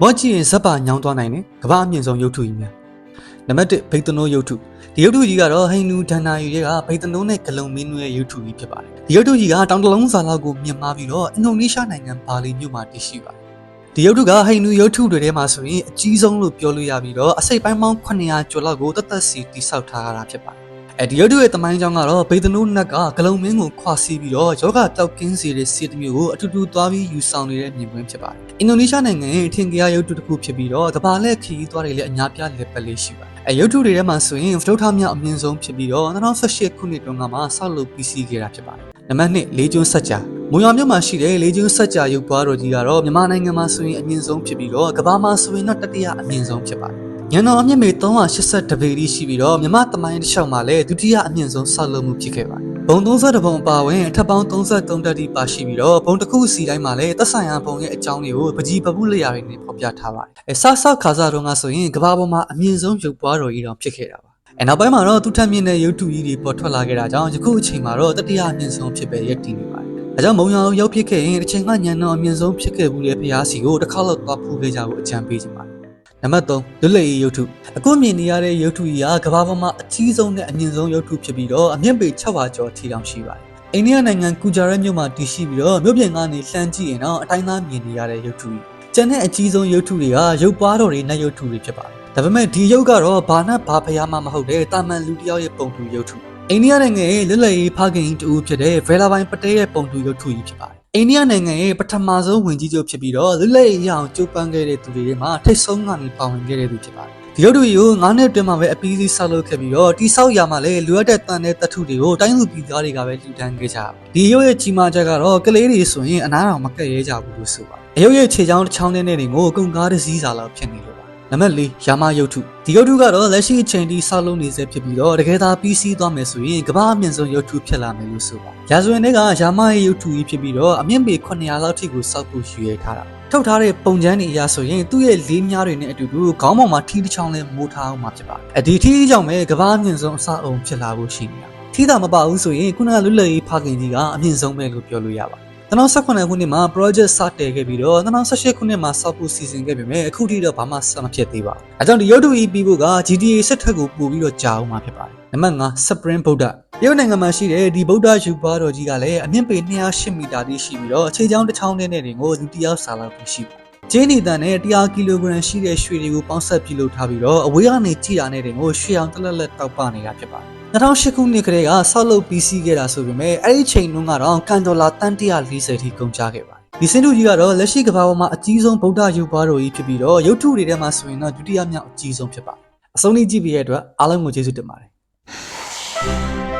မော့ကြည့်ရင်ဇက်ပါညောင်းသွားနိုင်တယ်ကမ္ဘာအမြင့်ဆုံးရုပ်ထုကြီးများနံပါတ်1ဘိတ်တနိုးရုပ်ထုဒီရုပ်ထုကြီးကတော့ဟိန္ဒူဒန္နာယူရဲ့ကဘိတ်တနိုးနဲ့ဂလုံမင်းတို့ရဲ့ရုပ်ထုကြီးဖြစ်ပါတယ်ဒီရုပ်ထုကြီးကတောင်တလုံးစာလောက်ကိုမြင်မာပြီးတော့အင်ဒိုနီးရှားနိုင်ငံဘာလီမြို့မှာတည်ရှိပါတယ်ဒီရုပ်ထုကဟိန္ဒူရုပ်ထုတွေထဲမှာဆိုရင်အကြီးဆုံးလို့ပြောလို့ရပြီးတော့အစိပ်ပိုင်းပေါင်း900ကျော်လောက်ကိုတသက်စီတိဆောက်ထားရတာဖြစ်ပါတယ် အဲဒီရုပ်ထုရဲ့တမိုင်းကြောင်းကတော့ဘိတ်တနိုးနက်ကဂလုံမင်းကိုခွာစီးပြီးတော့ယောဂတောက်ကင်းစီတဲ့စီတစ်မျိုးကိုအတူတူသွားပြီးယူဆောင်နေတဲ့မြင်ကွင်းဖြစ်ပါတယ်အင်ဒိုနီးရှားနိုင်ငံရဲ့အထင်ကြီးရုပ်ထုတစ်ခုဖြစ်ပြီးတော့ကမ္ဘာလက်ခရီးသွားတွေလည်းအများပြားလက်ပတ်လေးရှိပါတယ်အဲရုပ်ထုတွေထဲမှာဆိုရင်ဖဒုထမြောက်အမြင့်ဆုံးဖြစ်ပြီးတော့2018ခုနှစ်တုန်းကမှဆောက်လုပ်ပြီးစီးခဲ့တာဖြစ်ပါတယ်နံပါတ်1လေးကျွန်းဆက်ကြာမွန်ရွာမြို့မှာရှိတဲ့လေးကျွန်းဆက်ကြာရုပ်ပွားတော်ကြီးကတော့မြန်မာနိုင်ငံမှာဆိုရင်အမြင့်ဆုံးဖြစ်ပြီးတော့ကမ္ဘာမှာဆိုရင်တော့တတိယအမြင့်ဆုံးဖြစ်ပါတယ် ညံတော်အမြင့်မေ380ပေရှိပြီးတော့မြမတမိုင်းတစ်လျှောက်မှာလည်းဒုတိယအမြင့်ဆုံးဆောက်လုပ်မှုဖြစ်ခဲ့ပါတယ်။ဘုံ32ဘုံအပါအဝင်အထက်ပေါင်း33တက်တိပါရှိပြီးတော့ဘုံတစ်ခုစီတိုင်းမှာလည်းသက်ဆိုင်ရာဘုံရဲ့အကြောင်းတွေကိုပကြီးပပုလျာတွေနဲ့ဖော်ပြထားပါတယ်။အဲဆဆခါစားတော့ကဆိုရင်ကမ္ဘာပေါ်မှာအမြင့်ဆုံးရုပ်ပွားတော်ကြီးတော်ဖြစ်ခဲ့တာပါ။အဲနောက်ပိုင်းမှာတော့သူထက်မြင့်တဲ့ရုပ်တုကြီးတွေပေါ်ထွက်လာခဲ့တာကြောင့်ယခုအချိန်မှာတော့တတိယအမြင့်ဆုံးဖြစ်ပဲရပ်တည်နေပါတယ်။အဲကြောင့်မုံရွာကိုရောက်ဖြစ်ခဲ့ရင်တစ်ချိန်ကညံတော်အမြင့်ဆုံးဖြစ်ခဲ့ဘူးတဲ့ဖျားစီကိုတစ်ခါတော့သွားဖူးခဲ့ကြဖို့အကြံပေးချင်ပါတယ်။ နံပါတ်3လွတ်လပ်ရေးရုပ်ထုအခုမြင်နေရတဲ့ရုပ်ထုကြီးကကမ္ဘာပေါ်မှာအကြီးဆုံးနဲ့အမြင့်ဆုံးရုပ်ထုဖြစ်ပြီးတော့အမြင့်ပေ600ကျော်ထိတောင်ရှိပါတယ်။အိန္ဒိယနိုင်ငံကူဂျာရက်မြို့မှာတည်ရှိပြီးတော့မြို့ပြင်ကနေလှမ်းကြည့်ရင်တော့အတိုင်းသားမြင်နေရတဲ့ရုပ်ထုကြီး။ကျန်တဲ့အကြီးဆုံးရုပ်ထုတွေကရုပ်ပွားတော်တွေနဲ့ရုပ်ထုတွေဖြစ်ပါတယ်။ဒါပေမဲ့ဒီရုပ်ကတော့ဘာနဲ့ဘာဖျားမှမဟုတ်တဲ့တာမန်လူတစ်ယောက်ရဲ့ပုံတူရုပ်ထု။အိန္ဒိယနိုင်ငံရဲ့လွတ်လပ်ရေးဖခင်ကြီးတူဖြစ်တဲ့ဗဲလာဘိုင်ပတဲရဲ့ပုံတူရုပ်ထုကြီးဖြစ်ပါတယ်။ အိန္ဒိယနိုင်ငံရဲ့ပထမဆုံးဝင်ကြီးချုပ်ဖြစ်ပြီးတော့လွတ်လပ်ရေးရအောင်ကြိုးပမ်းခဲ့တဲ့သူတွေထဲမှာထိတ်ဆုံးကနေပါဝင်ခဲ့တဲ့သူဖြစ်ပါတယ်။ဒီရုပ်ထုကြီးကို9နှစ်အတွင်းမှာပဲအပြီးစီးဆောက်လုပ်ခဲ့ပြီးတော့တိဆောက်ရမှာလည်းလိုအပ်တဲ့တန်တဲ့တထုတွေကိုတိုင်းလူပြည်သားတွေကပဲလှူဒန်းခဲ့ကြပါဒီရုပ်ရဲ့ကြီးမားချက်ကတော့ကလေးတွေဆိုရင်အနားတော်မကက်ရဲကြဘူးလို့ဆိုပါအရုပ်ရဲ့ခြေချောင်းတစ်ချောင်းနဲ့နေကိုအကုန်ကားတစ်စီးစာလောက်ဖြစ်နေလို့ပါ နံပါတ်၄ယာမရုပ်ထုဒီရုပ်ထုကတော့လက်ရှိအချိန်ထိဆောက်လုပ်နေဆဲဖြစ်ပြီးတော့တကယ်သာပြီးစီးသွားမယ်ဆိုရင်ကမ္ဘာအမြင့်ဆုံးရုပ်ထုဖြစ်လာမယ်လို့ဆိုပါရာဇဝင်တွေကယာမရဲ့ရုပ်ထုကြီးဖြစ်ပြီးတော့အမြင့်ပေ900လောက်ထိကိုစောက်ဖို့ရွေထားတာထုတ်ထားတဲ့ပုံချမ်းတွေအရဆိုရင်သူ့ရဲ့လေးမြားတွေနဲ့အတူတူခေါင်းပေါ်မှာထီးတစ်ချောင်းလဲမိုးထားအောင်မှာဖြစ်ပါတယ်။အဒီထီးကြောင့်ပဲကမ္ဘာအမြင့်ဆုံးအစအုံဖြစ်လာဖို့ရှိနေတာ။ထီးတာမပါဘူးဆိုရင်ခုနကလွတ်လပ်ရေးဖခင်ကြီးကအမြင့်ဆုံးပဲလို့ပြောလို့ရပါတယ်။ 2018ခုနှစ်မှာ project စတင်ခဲ့ပြီးတော့2018ခုနှစ်မှာစောက်ဖို့စီစဉ်ခဲ့ပေမဲ့အခုထိတော့ဘာမှစမဖြစ်သေးပါဘူး။အဲကြောင့်ဒီရုပ်တု EP ဖို့က GTA ဆက်ထက်ကိုပို့ပြီးတော့ကြာအောင်မှာဖြစ်ပါတယ်။နံပါတ်5 Spring Buddha ရုပ်နိုင်ငံမှာရှိတဲ့ဒီဗုဒ္ဓယူပါတော်ကြီးကလည်းအမြင့်ပေ208မီတာတိရှိပြီးတော့ခြေချောင်းတစ်ချောင်းနဲ့တင်ကိုလူတစ်ယောက်စာလောက်ရှိပါတယ်။ကျင်းနေတန်နဲ့100ကီလိုဂရမ်ရှိတဲ့ရွှေတွေကိုပေါင်းဆက်ပြုလုပ်ထားပြီးတော့အဝေးကနေကြည့်တာနဲ့တင်ကိုရွှေအောင်တလက်လက်တောက်ပနေတာဖြစ်ပါတယ်။2008ခုနှစ်ကတည်းကဆောက်လုပ်ပြီးစီးခဲ့တာဆိုပေမဲ့အဲ့ဒီချိန်တုန်းကတော့ကန်ဒေါ်လာတန်140ထိကုန်ကျခဲ့ပါတယ်။ဒီစင်တူကြီးကတော့လက်ရှိကမ္ဘာပေါ်မှာအကြီးဆုံးဗုဒ္ဓရုပ်ပွားတော်ကြီးဖြစ်ပြီးတော့ရုပ်ထုတွေထဲမှာဆိုရင်တော့ဒုတိယမြောက်အကြီးဆုံးဖြစ်ပါတယ်။အဆုံးထိကြည့်ပြီးတဲ့အတွက်အားလုံးကိုကျေးဇူးတင်ပါတယ်။